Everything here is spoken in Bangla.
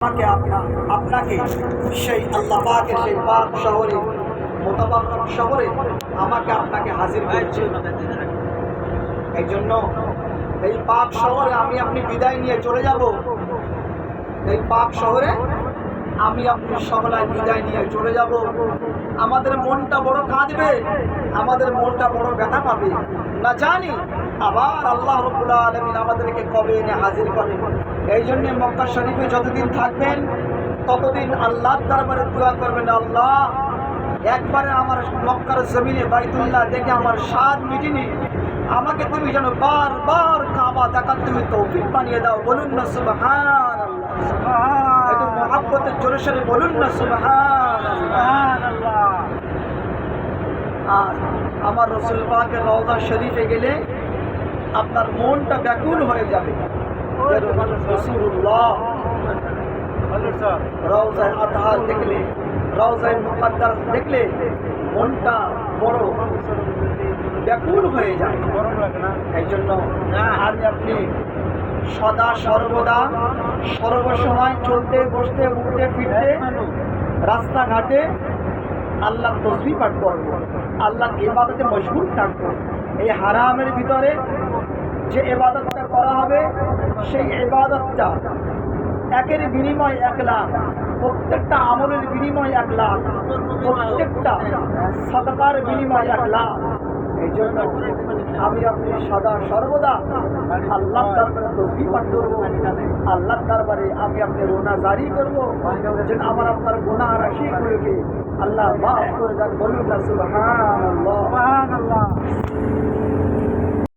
আমাকে আপনা, আপনাকে সেই আল্লাহ পাকের সেই পাক শহরে মোতাবাক শহরে আমাকে আপনাকে হাজির হয়েছে এই জন্য এই পাক শহরে আমি আপনি বিদায় নিয়ে চলে যাব। এই পাক শহরে আমি আপনি সকলায় বিদায় নিয়ে চলে যাব। আমাদের মনটা বড় কাঁদবে, আমাদের মনটা বড় ব্যথা পাবে। না জানি, আবার আল্লাহ রবুল্লা আলমিন আমাদেরকে কবে এনে হাজির করেন। এই জন্য মক্কা শরীফে যতদিন থাকবেন, ততদিন আল্লাহ দরবারে দোয়া করবেন, আল্লাহ, একবারে আমার মক্কার জমিনে বাইতুল্লাহ দেখে আমার স্বাদ মিটিনি। আমাকে তুমি যেন বারবার কাবা দেখার তুমি তৌফিক বানিয়ে দাও। বলুন না একটু মহাব্বতের জোরে সরে বলুন না আর আমার রসুল পাকের রওজা শরীফে গেলে আপনার মনটা ব্যাকুল হয়ে যাবে। রসুল্লাহ রওজায় আতহার দেখলে রওজায় মুকাদ্দার দেখলে মনটা বড় ব্যাকুল হয়ে যায়। এই জন্য আমি আপনি সদা সর্বদা সর্বসময় চলতে, বসতে, উঠতে, ফিরতে, রাস্তাঘাটে আল্লাহ তসবি পাঠ করব আল্লাহ এবাদতে মশগুল থাকব। এই হারামের ভিতরে যে এবাদতটা করা হবে, সেই এবাদতটা একের বিনিময় এক লাখ, প্রত্যেকটা আমলের বিনিময় এক লাখ, প্রত্যেকটা সদকার বিনিময় এক লাখ এই জন্য আমি আপনি সদা সর্বদা আল্লাহ দরবারে তসবি পাঠ করব। আল্লাহ দরবারে আমি আপনি রোনা জারি করব। আমার আপনার গুনাহ রাশিগুলোকে আল্লাহ মাফ করে দেন বলুন না